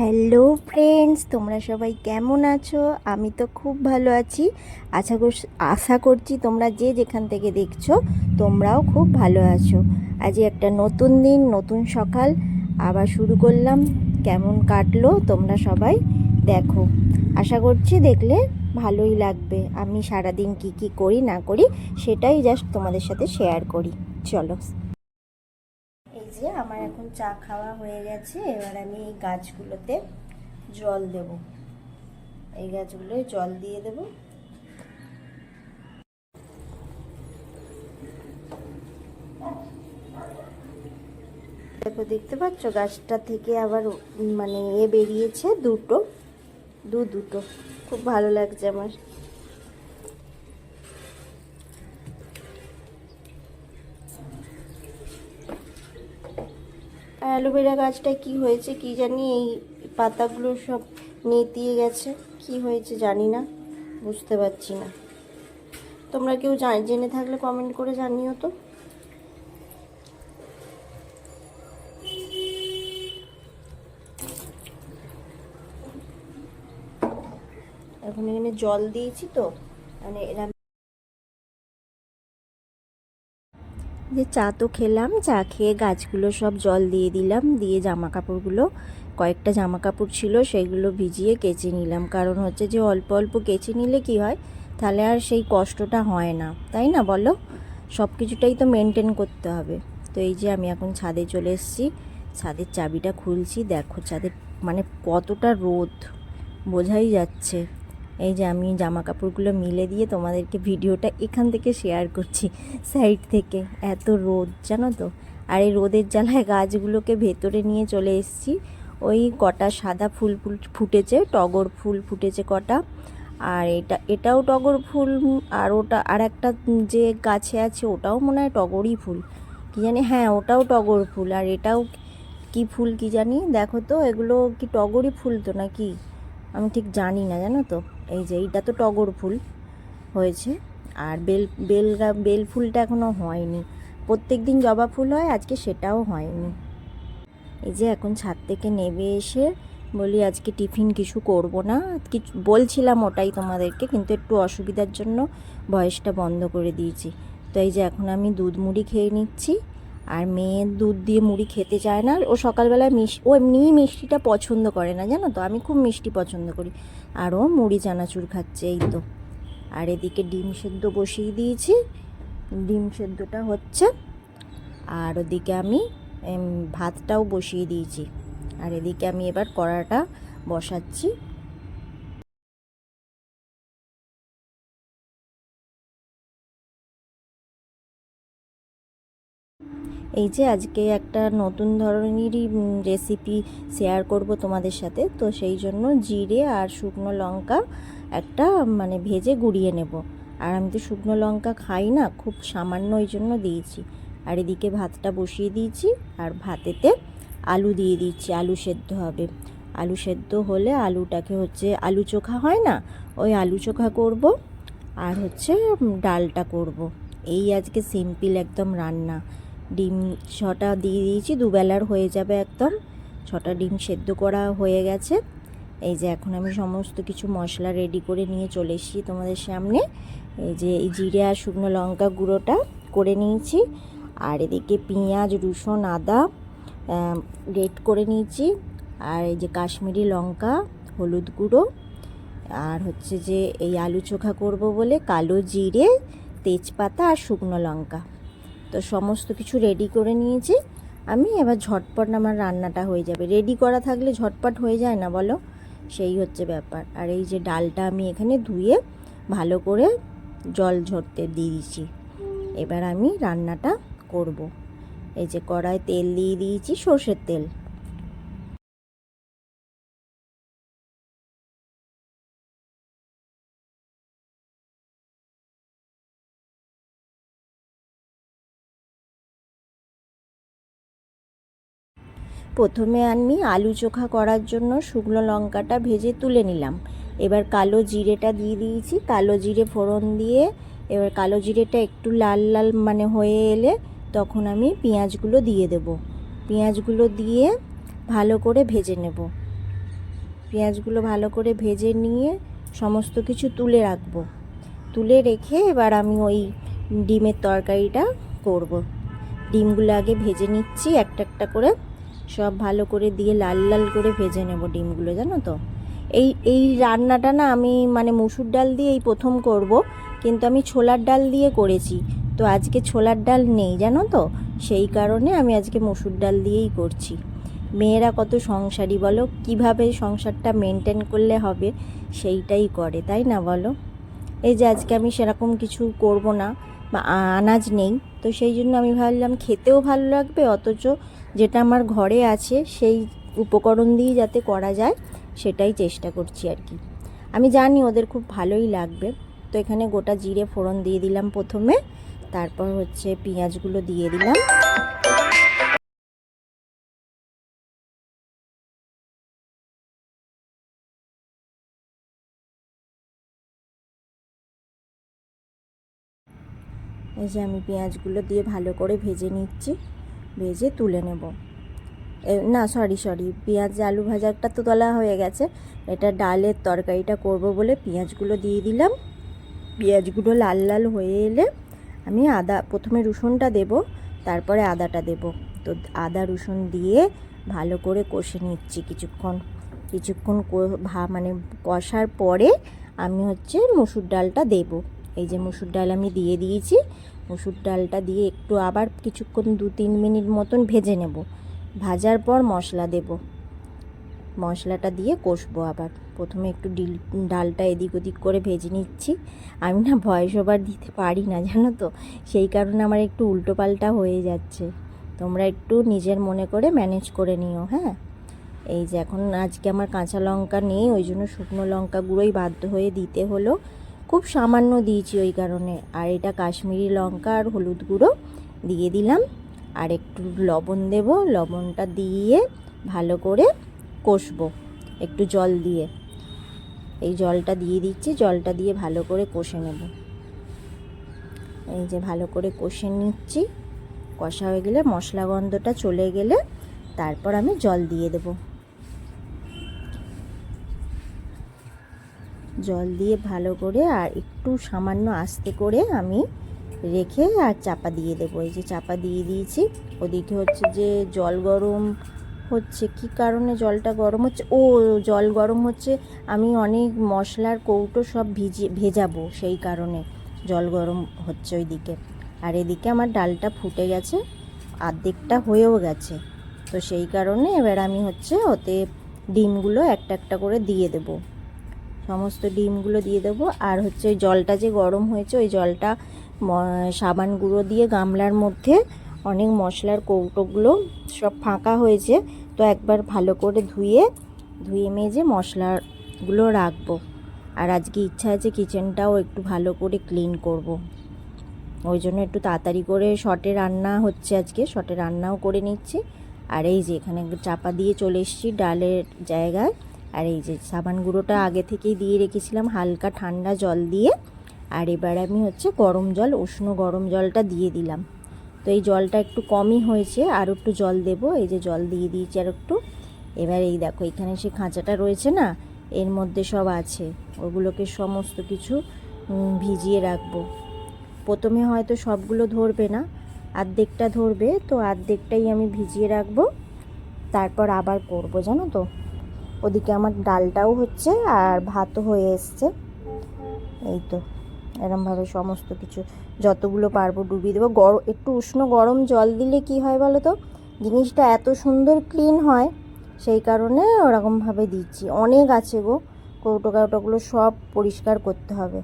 Hello friends, তোমরা সবাই কেমন আছো? আমি তো খুব ভালো আছি। আশা কর, আশা করছি তোমরা যে যেখান থেকে দেখছ, তোমরাও খুব ভালো আছো। আজ একটা নতুন দিন, নতুন সকাল। আবার শুরু করলাম। কেমন কাটলো তোমরা সবাই দেখো। আশা করছি দেখলে ভালোই লাগবে। আমি সারাদিন কি কি করি, না করি, সেটাই জাস্ট তোমাদের সাথে শেয়ার করি। চলো। যে আমার এখন চা খাওয়া হয়ে গেছে। এবার আমি এই গাছগুলোতে জল দেব। এই গাছগুলোয় জল দিয়ে দেব। দেখো, দেখতে পাচ্ছ? গাছটা থেকে আবার মানে এ বেরিয়েছে দুটো। দু দুটো। খুব ভালো লাগছে আমার। অ্যালোভেরা গাছটা কি হয়েছে কি জানি, এই পাতাগুলো সব নেতিয়ে গেছে। কি হয়েছে জানি না, বুঝতে পারছি না। তোমরা কেউ জান- জেনে থাকলে কমেন্ট করে জানিও তো। এখন এখানে জল দিয়েছি তো মানে এরা যে চা তো খেলাম, চা খেয়ে গাছগুলো সব জল দিয়ে দিলাম, দিয়ে জামা কাপড়গুলো কয়েকটা জামা কাপড় ছিল সেগুলো ভিজিয়ে কেচে নিলাম। কারণ হচ্ছে যে অল্প অল্প কেচে নিলে কি হয়? তাহলে আর সেই কষ্টটা হয় না। তাই না বলো? সব কিছুটাই তো মেনটেন করতে হবে। তো এই যে আমি এখন ছাদে চলে এসেছি। ছাদের চাবিটা খুলছি। দেখো ছাদের মানে কতটা রোদ, বোঝাই যাচ্ছে। এই যে আমি জামা কাপড়গুলো মিলে দিয়ে তোমাদেরকে ভিডিওটা এখান থেকে শেয়ার করছি সাইড থেকে। এত রোদ, জানো তো? আর এই রোদের জ্বালায় গাছগুলোকে ভেতরে নিয়ে চলে এসেছি। ওই কটা সাদা ফুল ফুল ফুটেছে, টগর ফুল ফুটেছে কটা। আর এটা, এটাও টগর ফুল, আর ওটা, আর একটা যে গাছে আছে, ওটাও মনে হয় টগরই ফুল। কী জানি হ্যাঁ ওটাও টগর ফুল। আর এটাও কি ফুল কি জানি? দেখো তো, এগুলো কি টগরই ফুল তো নাকি? আমি ঠিক জানি না, জানো তো? এই যে এইটা তো টগর ফুল হয়েছে। আর বেল বেল বেল ফুলটা এখনও হয়নি। প্রত্যেক দিন জবা ফুল হয়, আজকে সেটাও হয়নি। এই যে এখন ছাদ থেকে নেমে এসে বলি, আজকে টিফিন কিছু করব না। কিছু, বলছিলাম ওটাই তোমাদেরকে, কিন্তু একটু অসুবিধার জন্য ভয়েসটা বন্ধ করে দিয়েছি। তো এই যে এখন আমি দুধ মুড়ি খেয়ে নিচ্ছি। আর মেয়ে দুধ দিয়ে মুড়ি খেতে চায় না ও সকালবেলায় মিষ্টি ও এমনিই মিষ্টিটা পছন্দ করে না, জানো তো? আমি খুব মিষ্টি পছন্দ করি। আর ও মুড়ি চানাচুর খাচ্ছে, এই তো। আর এদিকে ডিম সেদ্ধ বসিয়ে দিয়েছি। ডিম সেদ্ধটা হচ্ছে। আর ওদিকে আমি ভাতটাও বসিয়ে দিয়েছি। আর এদিকে আমি এবার কড়াটা বসাচ্ছি। এই যে আজকে একটা নতুন ধরনেরই রেসিপি শেয়ার করব তোমাদের সাথে। তো সেই জন্য জিরে আর শুকনো লঙ্কা একটা মানে ভেজে গুঁড়িয়ে নেব। আর আমি তো শুকনো লঙ্কা খাই না, খুব সামান্য ওই জন্য দিয়েছি। আর এদিকে ভাতটা বসিয়ে দিয়েছি, আর ভাতেতে আলু দিয়ে দিচ্ছি আলু সেদ্ধ হবে। আলু সেদ্ধ হলে আলুটাকে হচ্ছে, আলু চোখা হয় না? ওই আলু চোখা করব, আর হচ্ছে ডালটা করব। এই আজকে সিম্পল একদম রান্না। ডিম ছটা দিয়ে দিয়েছি, দুবেলার হয়ে যাবে একদম। ছটা ডিম সেদ্ধ করা হয়ে গেছে। এই যে এখন আমি সমস্ত কিছু মশলা রেডি করে নিয়ে চলে এসেছি তোমাদের সামনে। এই যে এই জিরে আর শুকনো লঙ্কা গুঁড়োটা করে নিয়েছি। আর এদিকে পেঁয়াজ, রসুন, আদা রেড করে নিয়েছি। আর এই যে কাশ্মীরি লঙ্কা, হলুদ গুঁড়ো। আর হচ্ছে যে এই আলু চোখা করব বলে কালো জিরে, তেজপাতা আর শুকনো লঙ্কা। তো সমস্ত কিছু রেডি করে নিয়েছি। আমি এবার ঝটপট আমার রান্নাটা হয়ে যাবে। রেডি করা থাকলে ঝটপট হয়ে যায় না বলো? সেই হচ্ছে ব্যাপার। আর এই যে ডালটা আমি এখানে ধুয়ে ভালো করে জল ঝরতে দিয়ে দিয়েছি। এবার আমি রান্নাটা করব। এই যে কড়ায় তেল দিয়ে দিয়েছি সর্ষের তেল। প্রথমে আমি আলু চোখা করার জন্য শুকনো লঙ্কাটা ভেজে তুলে নিলাম। এবার কালো জিরেটা দিয়ে দিয়েছি। কালো জিরে ফোড়ন দিয়ে এবার কালো জিরেটা একটু লাল লাল মানে হয়ে এলে তখন আমি পেঁয়াজগুলো দিয়ে দেব। পেঁয়াজগুলো দিয়ে ভালো করে ভেজে নেব। পেঁয়াজগুলো ভালো করে ভেজে নিয়ে সমস্ত কিছু তুলে রাখব। তুলে রেখে এবার আমি ওই ডিমের তরকারিটা করব। ডিমগুলো আগে ভেজে নিচ্ছি একটা একটা করে। সব ভালো করে দিয়ে লাল লাল করে ভেজে নেব ডিমগুলো, জানো তো? এই এই রান্নাটা না আমি মানে মুসুর ডাল দিয়ে এই প্রথম করব, কিন্তু আমি ছোলার ডাল দিয়ে করেছি। তো আজকে ছোলার ডাল নেই, জানো তো? সেই কারণে আমি আজকে মসুর ডাল দিয়েই করছি। মেয়েরা কত সংসারী বলো? কীভাবে সংসারটা মেনটেন করলে হবে? সেইটাই করে, তাই না বলো? এই যে আজকে আমি সেরকম কিছু করব না, বা আনাজ নেই। তো সেই জন্য আমি ভাবলাম, খেতেও ভালো লাগবে, অথচ যেটা আমার ঘরে আছে, সেই উপকরণ দিয়ে যাতে করা যায়, সেটাই চেষ্টা করছি আর কি। আমি জানি ওদের খুব ভালোই লাগবে। তো এখানে গোটা জিরে ফোড়ন দিয়ে দিলাম প্রথমে, তারপর হচ্ছে পেঁয়াজগুলো দিয়ে দিলাম। এই যে আমি পেঁয়াজগুলো দিয়ে ভালো করে ভেজে নিচ্ছি। ভেজে তুলে নেব। না সরি সরি পেঁয়াজ আলু ভাজাটা তো তোলা হয়ে গেছে, এটা ডালের তরকারিটা করব বলে পেঁয়াজগুলো দিয়ে দিলাম। পেঁয়াজগুলো লাল লাল হয়ে এলে আমি আদা, প্রথমে রসুনটা দেব, তারপরে আদাটা দেব। তো আদা, রসুন দিয়ে ভালো করে কষে নিচ্ছি কিছুক্ষণ। কিছুক্ষণ ভা মানে কষার পরে আমি হচ্ছে মুসুর ডালটা দেব। এই যে মুসুর ডাল আমি দিয়ে দিয়েছি মুসুর ডালটা দিয়ে একটু আবার কিছুক্ষণ দু তিন মিনিট মতন ভেজে নেব। ভাজার পর মশলা দেব। মশলাটা দিয়ে কষবো আবার। প্রথমে একটু ডিল, ডালটা এদিক ওদিক করে ভেজে নিচ্ছি। আমি না ভয়েস ওভার দিতে পারি না, জানো তো? সেই কারণে আমার একটু উল্টো পাল্টা হয়ে যাচ্ছে। তোমরা একটু নিজের মনে করে ম্যানেজ করে নিও হ্যাঁ? এই যে এখন আজকে আমার কাঁচা লঙ্কা নেই, ওই জন্য শুকনো লঙ্কা গুঁড়োই বাধ্য হয়ে দিতে হলো। খুব সামান্য দিয়েছি ওই কারণে। আর এটা কাশ্মীরি লঙ্কা আর হলুদ গুঁড়ো দিয়ে দিলাম। আর একটু লবণ দেব। লবণটা দিয়ে ভালো করে কষবো একটু জল দিয়ে। এই জলটা দিয়ে দিচ্ছি। জলটা দিয়ে ভালো করে কষে নেব। এই যে ভালো করে কষে নিচ্ছি। কষা হয়ে গেলে মশলা গন্ধটা চলে গেলে তারপর আমি জল দিয়ে দেব। জল দিয়ে ভালো করে আর একটু সামান্য আস্তে করে আমি রেখে আর চাপা দিয়ে দেবো। এই যে চাপা দিয়ে দিয়েছি। ওদিকে হচ্ছে যে জল গরম হচ্ছে। কি কারণে জলটা গরম হচ্ছে? ও, জল গরম হচ্ছে, আমি অনেক মশলার কৌটো সব ভিজে, ভেজাবো সেই কারণে জল গরম হচ্ছে ওইদিকে। আর এদিকে আমার ডালটা ফুটে গেছে, আর্ধেকটা হয়েও গেছে। তো সেই কারণে এবার আমি হচ্ছে ওতে ডিমগুলো একটা একটা করে দিয়ে দেবো। সমস্ত ডিমগুলো দিয়ে দেবো। আর হচ্ছে ওই জলটা যে গরম হয়েছে, ওই জলটা সাবান গুঁড়ো দিয়ে গামলার মধ্যে অনেক মশলার কৌটোগুলো সব ফাঁকা হয়েছে। তো একবার ভালো করে ধুয়ে ধুয়ে মেজে মশলাগুলো রাখব। আর আজকে ইচ্ছা আছে কিচেনটাও একটু ভালো করে ক্লিন করব। ওই জন্য একটু তাড়াতাড়ি করে শটে রান্না হচ্ছে আজকে, শটে রান্নাও করে নিচ্ছি। আর এই যে এখানে চাপা দিয়ে চলে এসেছি ডালের জায়গায়। আর এই যে সাবান গুঁড়োটা আগে থেকেই দিয়ে রেখেছিলাম হালকা ঠান্ডা জল দিয়ে। আর এবার আমি হচ্ছে গরম জল, উষ্ণ গরম জলটা দিয়ে দিলাম। তো এই জলটা একটু কমই হয়েছে, আর একটু জল দেব। এই যে জল দিয়ে দিয়েছি আর একটু। এবার এই দেখো, এখানে সে খাঁচাটা রয়েছে না, এর মধ্যে সব আছে। ওগুলোকে সমস্ত কিছু ভিজিয়ে রাখব। প্রথমে হয়তো সবগুলো ধরবে না, আর্ধেকটা ধরবে। তো আর্ধেকটাই আমি ভিজিয়ে রাখব। তারপর আবার করব, জানো তো? ওদিকে আমার ডালটাও হচ্ছে আর ভাতও হয়ে এসছে। এই তো, এরমভাবে সমস্ত কিছু, যতগুলো পারব ডুবিয়ে দেবো। গরম একটু উষ্ণ গরম জল দিলে কি হয় বলো তো? জিনিসটা এত সুন্দর ক্লিন হয়, সেই কারণে ওরকমভাবে দিচ্ছি। অনেক আছে গো কৌটো কাউটোগুলো সব পরিষ্কার করতে হবে।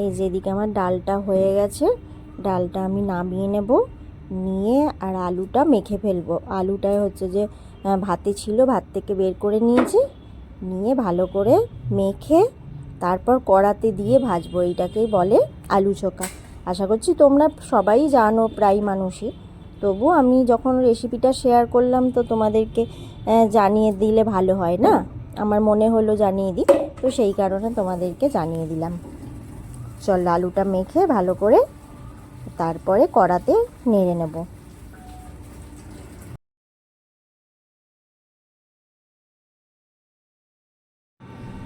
এই যেদিকে আমার ডালটা হয়ে গেছে, ডালটা আমি নামিয়ে নেব, নিয়ে আর আলুটা মেখে ফেলব। আলুটায় হচ্ছে যে ভাতে ছিল, ভাত থেকে বের করে নিয়েছি, নিয়ে ভালো করে মেখে তারপর কড়াতে দিয়ে ভাজবো, এইটাকেই বলে আলু চোখা। আশা করছি তোমরা সবাই জানো, প্রায় মানুষই। তবু আমি যখন রেসিপিটা শেয়ার করলাম তো তোমাদেরকে জানিয়ে দিলে ভালো হয় না? আমার মনে হলো জানিয়ে দিই, তো সেই কারণে তোমাদেরকে জানিয়ে দিলাম। চল আলুটা মেখে ভালো করে তারপরে কড়াতে নেড়ে নেব।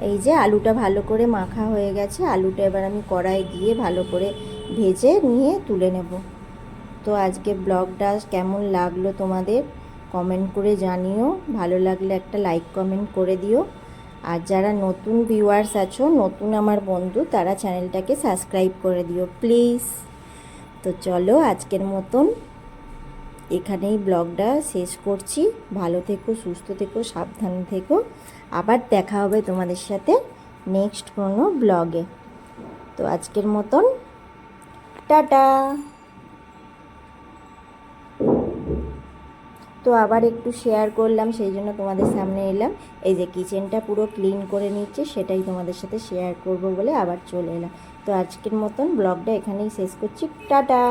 এই যে আলুটা ভালো করে মাখা হয়ে গেছে, আলুটা এবার আমি কড়াই দিয়ে ভালো করে ভেজে নিয়ে তুলে নেব। তো আজকে ব্লগটা কেমন লাগল তোমাদের কমেন্ট করে জানিও, ভালো লাগলে একটা লাইক কমেন্ট করে দিও। আর যারা নতুন ভিউয়ার্স আছো, নতুন আমার বন্ধু, তারা চ্যানেলটাকে সাবস্ক্রাইব করে দিও প্লিজ তো চলো আজকের মতন এখানেই ব্লগটা শেষ করছি। ভালো থেকো, সুস্থ থেকো, সাবধানে থেকো। আবার দেখা হবে তোমাদের সাথে নেক্সট কোনো ব্লগে তো আজকের মতন, টাটা! তো আবার একটু শেয়ার করলাম, সেই জন্য তোমাদের সামনে এলাম। এই যে কিচেনটা পুরো ক্লিন করে নিচ্ছে, সেটাই তোমাদের সাথে শেয়ার করব বলে আবার চলে এলাম। তো আজকের মতন ব্লগটা এখানেই শেষ করছি। টাটা!